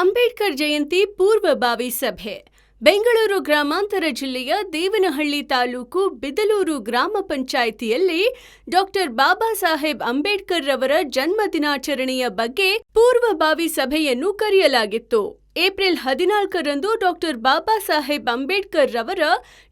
ಅಂಬೇಡ್ಕರ್ ಜಯಂತಿ ಪೂರ್ವಭಾವಿ ಸಭೆ. ಬೆಂಗಳೂರು ಗ್ರಾಮಾಂತರ ಜಿಲ್ಲೆಯ ದೇವನಹಳ್ಳಿ ತಾಲೂಕು ಬಿದಲೂರು ಗ್ರಾಮ ಪಂಚಾಯಿತಿಯಲ್ಲಿ ಡಾಕ್ಟರ್ ಬಾಬಾ ಸಾಹೇಬ್ ಅಂಬೇಡ್ಕರ್ ರವರ ಜನ್ಮ ದಿನಾಚರಣೆಯ ಬಗ್ಗೆ ಪೂರ್ವಭಾವಿ ಸಭೆಯನ್ನು ಕರೆಯಲಾಗಿತ್ತು. ಏಪ್ರಿಲ್ ಹದಿನಾಲ್ಕರಂದು ಡಾಕ್ಟರ್ ಬಾಬಾ ಸಾಹೇಬ್ ಅಂಬೇಡ್ಕರ್ ರವರ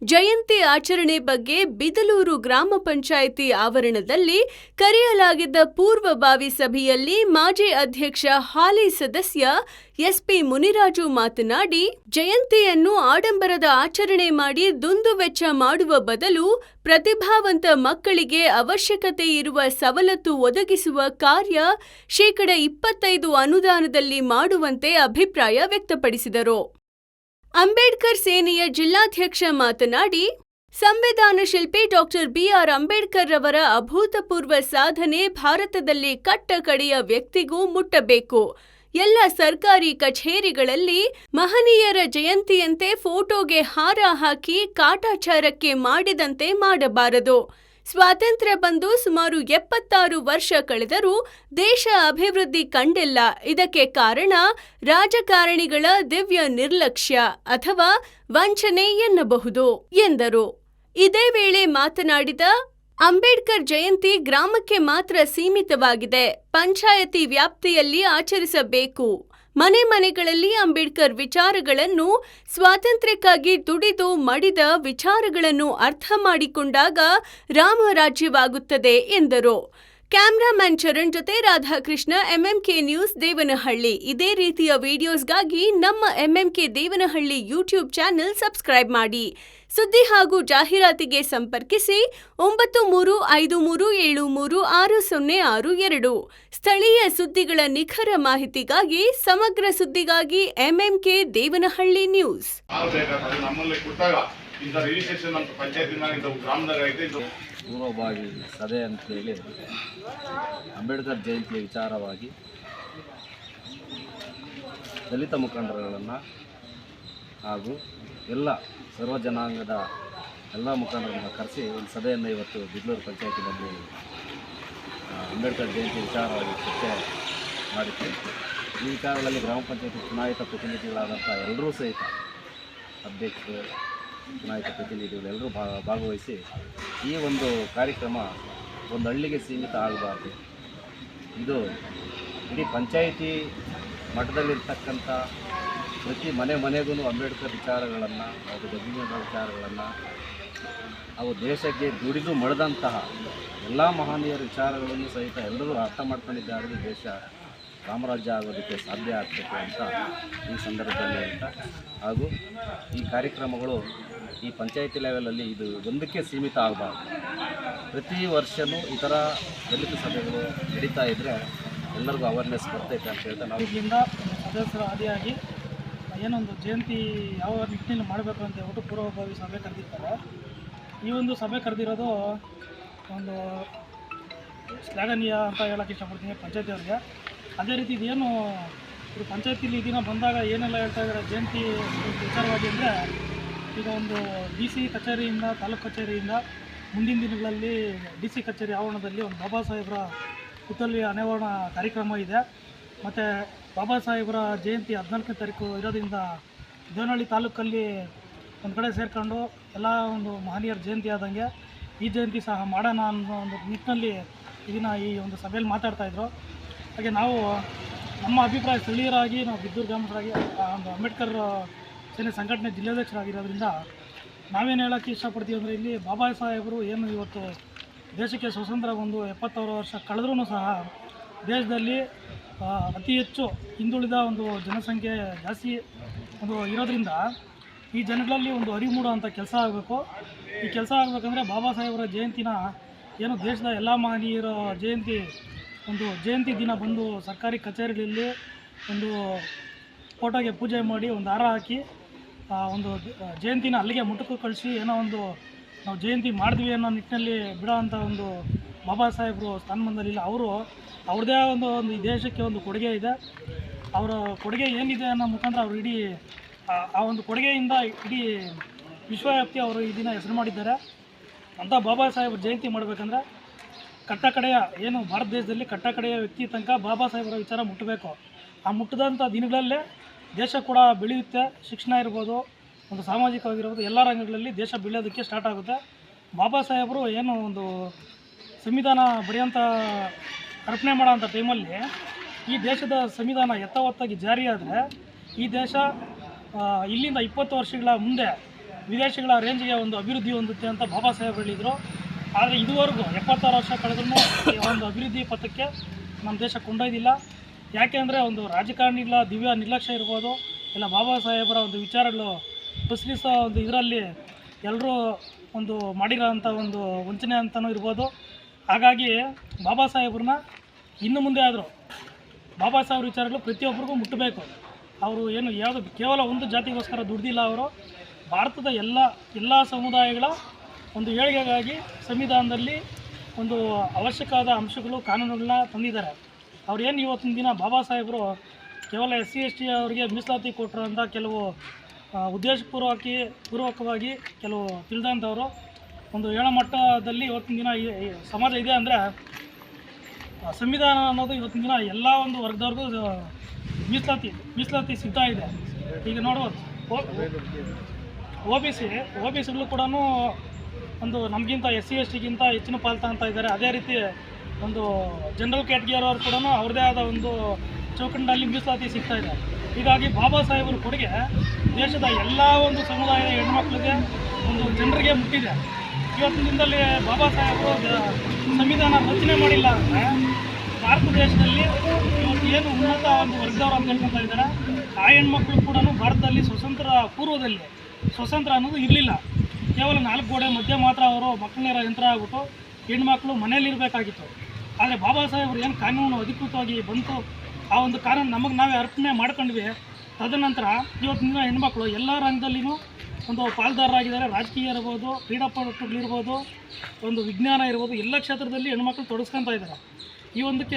ಜಯಂತಿ ಆಚರಣೆ ಬಗ್ಗೆ ಬಿದಲೂರು ಗ್ರಾಮ ಪಂಚಾಯಿತಿ ಆವರಣದಲ್ಲಿ ಕರೆಯಲಾಗಿದ್ದ ಪೂರ್ವಭಾವಿ ಸಭೆಯಲ್ಲಿ ಮಾಜಿ ಅಧ್ಯಕ್ಷ ಹಾಲಿ ಸದಸ್ಯ ಎಸ್ಪಿ ಮುನಿರಾಜು ಮಾತನಾಡಿ, ಜಯಂತಿಯನ್ನು ಆಡಂಬರದ ಆಚರಣೆ ಮಾಡಿ ದುಂದುವೆಚ್ಚ ಮಾಡುವ ಬದಲು ಪ್ರತಿಭಾವಂತ ಮಕ್ಕಳಿಗೆ ಅವಶ್ಯಕತೆ ಇರುವ ಸವಲತ್ತು ಒದಗಿಸುವ ಕಾರ್ಯ ಶೇಕಡ ಇಪ್ಪತ್ತೈದು ಅನುದಾನದಲ್ಲಿ ಮಾಡುವಂತೆ ಅಭಿಪ್ರಾಯ ವ್ಯಕ್ತಪಡಿಸಿದರು. ಅಂಬೇಡ್ಕರ್ ಸೇನೆಯ ಜಿಲ್ಲಾಧ್ಯಕ್ಷ ಮಾತನಾಡಿ, ಸಂವಿಧಾನ ಶಿಲ್ಪಿ ಡಾಕ್ಟರ್ ಬಿಆರ್ ಅಂಬೇಡ್ಕರ್ ರವರ ಅಭೂತಪೂರ್ವ ಸಾಧನೆ ಭಾರತದಲ್ಲಿ ಕಟ್ಟಕಡೆಯ ವ್ಯಕ್ತಿಗೂ ಮುಟ್ಟಬೇಕು. ಎಲ್ಲ ಸರ್ಕಾರಿ ಕಚೇರಿಗಳಲ್ಲಿ ಮಹನೀಯರ ಜಯಂತಿಯಂತೆ ಫೋಟೋಗೆ ಹಾರ ಹಾಕಿ ಕಾಟಾಚಾರಕ್ಕೆ ಮಾಡಿದಂತೆ ಮಾಡಬಾರದು. ಸ್ವಾತಂತ್ರ್ಯ ಬಂದು ಸುಮಾರು ಎಪ್ಪತ್ತಾರು ವರ್ಷ ಕಳೆದರೂ ದೇಶ ಅಭಿವೃದ್ಧಿ ಕಂಡಿಲ್ಲ. ಇದಕ್ಕೆ ಕಾರಣ ರಾಜಕಾರಣಿಗಳ ದಿವ್ಯ ನಿರ್ಲಕ್ಷ್ಯ ಅಥವಾ ವಂಚನೆ ಎನ್ನಬಹುದು, ಎಂದರು. ಇದೇ ವೇಳೆ ಮಾತನಾಡಿದ ಅಂಬೇಡ್ಕರ್ ಜಯಂತಿ ಗ್ರಾಮಕ್ಕೆ ಮಾತ್ರ ಸೀಮಿತವಾಗಿದೆ. ಪಂಚಾಯತಿ ವ್ಯಾಪ್ತಿಯಲ್ಲಿ ಆಚರಿಸಬೇಕು. ಮನೆ ಮನೆಗಳಲ್ಲಿ ಅಂಬೇಡ್ಕರ್ ವಿಚಾರಗಳನ್ನು, ಸ್ವಾತಂತ್ರ್ಯಕ್ಕಾಗಿ ದುಡಿದು ಮಡಿದ ವಿಚಾರಗಳನ್ನು ಅರ್ಥ ಮಾಡಿಕೊಂಡಾಗ ರಾಮರಾಜ್ಯವಾಗುತ್ತದೆ ಎಂದರು. ಕ್ಯಾಮ್ರಾಮನ್ ಚರಣ್ ಜೊತೆ ರಾಧಾಕೃಷ್ಣ ಎಂಎಂಕೆ ನ್ಯೂಸ್ ದೇವನಹಳ್ಳಿ. ಇದೇ ರೀತಿಯ ವಿಡಿಯೋಸ್ಗಾಗಿ ನಮ್ಮ MMK Devanahalli YouTube channel subscribe ಮಾಡಿ. ಸುದ್ದಿ ಹಾಗೂ ಜಾಹೀರಾತಿಗೆ ಸಂಪರ್ಕಿಸಿ ಒಂಬತ್ತು ಮೂರು ಐದು ಮೂರು ಏಳು ಮೂರು ಆರು ಸೊನ್ನೆ ಆರು ಎರಡು. ಸ್ಥಳೀಯ ಸುದ್ದಿಗಳ ನಿಖರ ಮಾಹಿತಿಗಾಗಿ, ಸಮಗ್ರ ಸುದ್ದಿಗಾಗಿ ಎಂಎಂಕೆ ದೇವನಹಳ್ಳಿ ನ್ಯೂಸ್ ಇಂಥ ರಿಜಿಸ್ಟ್ರೇಷನ್ ಅಂತ ಪಂಚಾಯತಿನಾಗ ಇಂಥ ಗ್ರಾಮದಾಗ ಐತೆ ಪೂರ್ವಭಾವಿ ಸಭೆ ಅಂತೇಳಿ ಅಂಬೇಡ್ಕರ್ ಜಯಂತಿಯ ವಿಚಾರವಾಗಿ ದಲಿತ ಮುಖಂಡರುಗಳನ್ನು ಹಾಗೂ ಎಲ್ಲ ಸರ್ವ ಜನಾಂಗದ ಎಲ್ಲ ಮುಖಂಡರನ್ನು ಕರೆಸಿ ಒಂದು ಸಭೆಯನ್ನು ಇವತ್ತು ಬಿದ್ಲೂರು ಪಂಚಾಯತಿನಲ್ಲಿ ಅಂಬೇಡ್ಕರ್ ಜಯಂತಿ ವಿಚಾರವಾಗಿ ಚರ್ಚೆ ಮಾಡಿತ್ತು ಈ ವಿಚಾರದಲ್ಲಿ ಗ್ರಾಮ ಪಂಚಾಯತಿ ಚುನಾಯಿತ ಪ್ರತಿನಿಧಿಗಳಾದಂಥ ಎಲ್ಲರೂ ಸಹಿತ ಅಧ್ಯಕ್ಷರು ಚುನಾಯಿತ ಪ್ರತಿನಿಧಿಗಳು ಎಲ್ಲರೂ ಭಾಗವಹಿಸಿ ಈ ಒಂದು ಕಾರ್ಯಕ್ರಮ ಒಂದು ಹಳ್ಳಿಗೆ ಸೀಮಿತ ಆಗಬಾರ್ದು. ಇದು ಇಡೀ ಪಂಚಾಯಿತಿ ಮಠದಲ್ಲಿರ್ತಕ್ಕಂಥ ಪ್ರತಿ ಮನೆ ಮನೆಗೂ ಅಂಬೇಡ್ಕರ್ ವಿಚಾರಗಳನ್ನು, ಹಾಗೂ ಗದ್ದಿನ ವಿಚಾರಗಳನ್ನು ಅವು ದೇಶಕ್ಕೆ ದುಡಿದು ಮಳೆದಂತಹ ಎಲ್ಲ ಮಹನೀಯರ ವಿಚಾರಗಳನ್ನು ಸಹಿತ ಎಲ್ಲರೂ ಅರ್ಥ ಮಾಡ್ಕೊಂಡಿದ್ದಾರೆ ದೇಶ. ರಾಮರಾಜ್ಯ ಆಗೋದಕ್ಕೆ ಸಾಧ್ಯ ಆಗ್ತದೆ ಅಂತ ಈ ಸಂದರ್ಭದಲ್ಲಿ ಅಂತ. ಹಾಗೂ ಈ ಕಾರ್ಯಕ್ರಮಗಳು ಈ ಪಂಚಾಯಿತಿ ಲೆವೆಲಲ್ಲಿ ಇದು ಒಂದಕ್ಕೆ ಸೀಮಿತ ಆಗಬಾರ್ದು. ಪ್ರತಿ ವರ್ಷವೂ ಥರ ದಲಿತ ಸಭೆಗಳು ನಡೀತಾ ಇದ್ದರೆ ಎಲ್ಲರಿಗೂ ಅವೇರ್ನೆಸ್ ಬರ್ತೈತೆ ಅಂತ ಹೇಳ್ತಾ ನಾವು ಸದಸ್ಯರು ಆದಿಯಾಗಿ ಏನೊಂದು ಜಯಂತಿ ಯಾವ ನಿಟ್ಟಿನಲ್ಲಿ ಮಾಡಬೇಕು ಅಂತ ಹೇಳ್ಬಿಟ್ಟು ಪೂರ್ವಭಾವಿ ಸಭೆ ಕರೆದಿರ್ತಾರೆ. ಈ ಒಂದು ಸಭೆ ಕರೆದಿರೋದು ಒಂದು ಶ್ಲಾಘನೀಯ ಅಂತ ಹೇಳೋಕ್ಕೆ ಇಷ್ಟಪಡ್ತೀನಿ ಪಂಚಾಯತಿ ಅವ್ರಿಗೆ ಅದೇ ರೀತಿ ಇದೇನು ಇದು ಪಂಚಾಯತಿಲಿ ದಿನ ಬಂದಾಗ ಏನೆಲ್ಲ ಹೇಳ್ತಾ ಇದ್ದಾರೆ, ಜಯಂತಿ ವಿಚಾರವಾಗಿ ಅಂದರೆ ಈಗ ಒಂದು ಡಿ ಸಿ ಕಚೇರಿಯಿಂದ, ತಾಲೂಕು ಕಚೇರಿಯಿಂದ ಮುಂದಿನ ದಿನಗಳಲ್ಲಿ ಡಿ ಸಿ ಕಚೇರಿ ಆವರಣದಲ್ಲಿ ಒಂದು ಬಾಬಾ ಸಾಹೇಬರ ಪುತ್ತಲಿ ಅನಾವರಣ ಕಾರ್ಯಕ್ರಮ ಇದೆ. ಮತ್ತು ಬಾಬಾ ಸಾಹೇಬರ ಜಯಂತಿ ಹದಿನಾಲ್ಕನೇ ತಾರೀಕು ಇರೋದ್ರಿಂದ ದೇವನಹಳ್ಳಿ ತಾಲೂಕಲ್ಲಿ ಒಂದು ಕಡೆ ಸೇರಿಕೊಂಡು ಎಲ್ಲ ಒಂದು ಮಹನೀಯರ ಜಯಂತಿ ಆದಂಗೆ ಈ ಜಯಂತಿ ಸಹ ಮಾಡೋಣ ಅನ್ನೋ ಒಂದು ನಿಟ್ಟಿನಲ್ಲಿ ಇದನ್ನು ಈ ಒಂದು ಸಭೆಯಲ್ಲಿ ಮಾತಾಡ್ತಾಯಿದ್ರು ಹಾಗೆ ನಾವು ನಮ್ಮ ಅಭಿಪ್ರಾಯ ಸ್ಥಳೀಯರಾಗಿ, ನಾವು ಬಿದ್ದೂರು ಗ್ರಾಮಸ್ಥರಾಗಿ, ಆ, ಒಂದು ಅಂಬೇಡ್ಕರ್ ಸೇನೆ ಸಂಘಟನೆ ಜಿಲ್ಲಾಧ್ಯಕ್ಷರಾಗಿರೋದ್ರಿಂದ ನಾವೇನು ಹೇಳೋಕ್ಕೆ ಇಷ್ಟಪಡ್ತೀವಿ ಅಂದರೆ ಇಲ್ಲಿ ಬಾಬಾ ಸಾಹೇಬರು ಏನು ಇವತ್ತು ದೇಶಕ್ಕೆ ಸ್ವತಂತ್ರ ಒಂದು ಎಪ್ಪತ್ತಾರು ವರ್ಷ ಕಳೆದ್ರೂ ಸಹ ದೇಶದಲ್ಲಿ ಅತಿ ಹೆಚ್ಚು ಹಿಂದುಳಿದ ಒಂದು ಜನಸಂಖ್ಯೆ ಜಾಸ್ತಿ ಒಂದು ಇರೋದ್ರಿಂದ ಈ ಜನಗಳಲ್ಲಿ ಒಂದು ಅರಿವು ಮೂಡುವಂಥ ಕೆಲಸ ಆಗಬೇಕು. ಈ ಕೆಲಸ ಆಗಬೇಕಂದ್ರೆ ಬಾಬಾ ಸಾಹೇಬರ ಜಯಂತಿನ ಏನು ದೇಶದ ಎಲ್ಲ ಮಹನೀಯರ ಜಯಂತಿ ಒಂದು ಜಯಂತಿ ದಿನ ಬಂದು ಸರ್ಕಾರಿ ಕಚೇರಿಗಳಲ್ಲಿ ಒಂದು ಫೋಟೋಗೆ ಪೂಜೆ ಮಾಡಿ ಒಂದು ಹಾರ ಹಾಕಿ ಒಂದು ಜಯಂತಿನ ಅಲ್ಲಿಗೆ ಮುಟುಕು ಕಳಿಸಿ ಏನೋ ಒಂದು ನಾವು ಜಯಂತಿ ಮಾಡಿದ್ವಿ ಅನ್ನೋ ನಿಟ್ಟಿನಲ್ಲಿ ಬಿಡೋ ಒಂದು ಬಾಬಾ ಸಾಹೇಬರು ಸ್ಥಾನಮಾನದಲ್ಲಿಲ್ಲ ಅವರು ಅವ್ರದ್ದೇ ಒಂದು ಒಂದು ದೇಶಕ್ಕೆ ಒಂದು ಕೊಡುಗೆ ಇದೆ. ಅವರ ಕೊಡುಗೆ ಏನಿದೆ ಅನ್ನೋ ಮುಖಾಂತರ ಅವರು ಇಡೀ, ಆ ಒಂದು ಕೊಡುಗೆಯಿಂದ ಇಡೀ ವಿಶ್ವವ್ಯಾಪ್ತಿ ಅವರು ಈ ದಿನ ಹೆಸರು ಮಾಡಿದ್ದಾರೆ. ಅಂಥ ಬಾಬಾ ಸಾಹೇಬ್ರ ಜಯಂತಿ ಮಾಡಬೇಕಂದ್ರೆ ಕಟ್ಟ ಕಡೆಯ ಏನು ಭಾರತ ದೇಶದಲ್ಲಿ ಕಟ್ಟಕಡೆಯ ವ್ಯಕ್ತಿ ತನಕ ಬಾಬಾ ಸಾಹೇಬರ ವಿಚಾರ ಮುಟ್ಟಬೇಕು. ಆ ಮುಟ್ಟದಂಥ ದಿನಗಳಲ್ಲೇ ದೇಶ ಕೂಡ ಬೆಳೆಯುತ್ತೆ, ಶಿಕ್ಷಣ ಇರ್ಬೋದು, ಒಂದು ಸಾಮಾಜಿಕವಾಗಿರ್ಬೋದು, ಎಲ್ಲ ರಂಗಗಳಲ್ಲಿ ದೇಶ ಬೆಳೆಯೋದಕ್ಕೆ ಸ್ಟಾರ್ಟ್ ಆಗುತ್ತೆ. ಬಾಬಾ ಸಾಹೇಬರು ಏನು ಒಂದು ಸಂವಿಧಾನ ಬರೆಯೋಂಥ ಅರ್ಪಣೆ ಮಾಡೋಂಥ ಟೈಮಲ್ಲಿ ಈ ದೇಶದ ಸಂವಿಧಾನ ಯಥಾವತ್ತಾಗಿ ಜಾರಿಯಾದರೆ ಈ ದೇಶ ಇಲ್ಲಿಂದ ಇಪ್ಪತ್ತು ವರ್ಷಗಳ ಮುಂದೆ ವಿದೇಶಗಳ ರೇಂಜ್ಗೆ ಒಂದು ಅಭಿವೃದ್ಧಿ ಹೊಂದುತ್ತೆ ಅಂತ ಬಾಬಾ ಸಾಹೇಬ್ ಹೇಳಿದರು. ಆದರೆ ಇದುವರೆಗೂ ಎಪ್ಪತ್ತಾರು ವರ್ಷ ಕಳೆದ್ರೂ ಒಂದು ಅಭಿವೃದ್ಧಿ ಪಥಕ್ಕೆ ನಮ್ಮ ದೇಶ ಕೊಂಡೊಯ್ದಿಲ್ಲ. ಯಾಕೆ ಅಂದರೆ ಒಂದು ರಾಜಕಾರಣಿಗಳ ದಿವ್ಯ ನಿರ್ಲಕ್ಷ್ಯ ಇರ್ಬೋದು, ಇಲ್ಲ ಬಾಬಾ ಸಾಹೇಬರ ಒಂದು ವಿಚಾರಗಳು ಪ್ರಶ್ನಿಸೋ ಒಂದು ಇದರಲ್ಲಿ ಎಲ್ಲರೂ ಒಂದು ಮಾಡಿರೋಂಥ ಒಂದು ವಂಚನೆ ಅಂತಲೂ ಇರ್ಬೋದು. ಹಾಗಾಗಿ ಬಾಬಾ ಸಾಹೇಬ್ರನ್ನ ಇನ್ನು ಮುಂದೆ ಆದರೂ ಬಾಬಾ ಸಾಹೇಬ್ರ ವಿಚಾರಗಳು ಪ್ರತಿಯೊಬ್ಬರಿಗೂ ಮುಟ್ಟಬೇಕು. ಅವರು ಏನು ಯಾವುದು ಕೇವಲ ಒಂದು ಜಾತಿಗೋಸ್ಕರ ದುಡ್ದಿಲ್ಲ ಅವರು. ಭಾರತದ ಎಲ್ಲ ಎಲ್ಲ ಸಮುದಾಯಗಳ ಒಂದು ಏಳಿಗೆಗಾಗಿ ಸಂವಿಧಾನದಲ್ಲಿ ಒಂದು ಅವಶ್ಯಕವಾದ ಅಂಶಗಳು ಕಾನೂನುಗಳನ್ನ ತಂದಿದ್ದಾರೆ. ಅವ್ರು ಏನು ಇವತ್ತಿನ ದಿನ ಬಾಬಾ ಸಾಹೇಬರು ಕೇವಲ ಎಸ್ ಸಿ ಎಸ್ ಟಿ ಅವರಿಗೆ ಮೀಸಲಾತಿ ಕೊಟ್ಟಿರೋಂಥ ಕೆಲವು ಆ, ಉದ್ದೇಶಪೂರ್ವಕಿ ಪೂರ್ವಕವಾಗಿ ಕೆಲವು ತಿಳಿದಂಥವರು ಒಂದು ಏಳಮಟ್ಟದಲ್ಲಿ ಇವತ್ತಿನ ದಿನ ಸಮಾಜ ಇದೆ ಅಂದರೆ ಸಂವಿಧಾನ ಅನ್ನೋದು ಇವತ್ತಿನ ದಿನ ಎಲ್ಲ ಒಂದು ವರ್ಗದವ್ರಿಗೂ ಮೀಸಲಾತಿ ಮೀಸಲಾತಿ ಸಿದ್ಧ ಇದೆ. ಈಗ ನೋಡ್ಬೋದು. O B C O B ಸಿಗಳು ಕೂಡ ಒಂದು ನಮಗಿಂತ ಎಸ್ ಸಿ ಎಸ್ ಟಿಗಿಂತ ಹೆಚ್ಚಿನ ಪಾಲು ತಗೊತಾ ಇದ್ದಾರೆ. ಅದೇ ರೀತಿ ಒಂದು ಜನರಲ್ ಕ್ಯಾಟಗರಿಯವರು ಕೂಡ ಅವ್ರದ್ದೇ ಆದ ಒಂದು ಚೌಕಂಡಲ್ಲಿ ಮೀಸಲಾತಿ ಸಿಗ್ತಾ ಇದೆ. ಹೀಗಾಗಿ ಬಾಬಾ ಸಾಹೇಬರ ಕೊಡುಗೆ ದೇಶದ ಎಲ್ಲ ಒಂದು ಸಮುದಾಯದ ಹೆಣ್ಮಕ್ಳಿಗೆ ಒಂದು ಜನರಿಗೆ ಮುಟ್ಟಿದೆ. ಇವತ್ತಿನ ದಿನದಲ್ಲಿ ಬಾಬಾ ಸಾಹೇಬರು ಸಂವಿಧಾನ ರಚನೆ ಮಾಡಿಲ್ಲ ಅಂದರೆ ಭಾರತ ದೇಶದಲ್ಲಿ ಇವತ್ತು ಏನು ಉನ್ನತ ಒಂದು ವರ್ಗದವರು ಅಂತ ಹೇಳ್ಕೊತಾ ಇದ್ದಾರೆ. ಆ ಹೆಣ್ಮಕ್ಳು ಕೂಡ ಭಾರತದಲ್ಲಿ ಸ್ವತಂತ್ರ, ಪೂರ್ವದಲ್ಲಿ ಸ್ವತಂತ್ರ ಅನ್ನೋದು ಇರಲಿಲ್ಲ. ಕೇವಲ ನಾಲ್ಕು ಗೋಡೆ ಮಧ್ಯೆ ಮಾತ್ರ ಅವರು ಮಕ್ಕಳನ್ನ ಯಂತ್ರ ಆಗ್ಬಿಟ್ಟು ಹೆಣ್ಮಕ್ಳು ಮನೇಲಿರಬೇಕಾಗಿತ್ತು ಆದರೆ ಬಾಬಾ ಸಾಹೇಬ್ರು ಏನು ಕಾನೂನು ಅಧಿಕೃತವಾಗಿ ಬಂತು? ಆ ಒಂದು ಕಾನೂನು ನಮಗೆ ನಾವೇ ಅರ್ಪಣೆ ಮಾಡ್ಕೊಂಡ್ವಿ. ತದನಂತರ ಇವತ್ತಿನ ಹೆಣ್ಮಕ್ಳು ಎಲ್ಲ ರಂಗದಲ್ಲಿನೂ ಒಂದು ಪಾಲ್ದಾರರಾಗಿದ್ದಾರೆ. ರಾಜಕೀಯ ಇರ್ಬೋದು, ಕ್ರೀಡಾಪಟುಗಳಿರ್ಬೋದು, ಒಂದು ವಿಜ್ಞಾನ ಇರ್ಬೋದು, ಎಲ್ಲ ಕ್ಷೇತ್ರದಲ್ಲಿ ಹೆಣ್ಮಕ್ಳು ತೊಡಗಿಸ್ಕೊತಾ ಇದ್ದಾರೆ. ಈ ಒಂದಕ್ಕೆ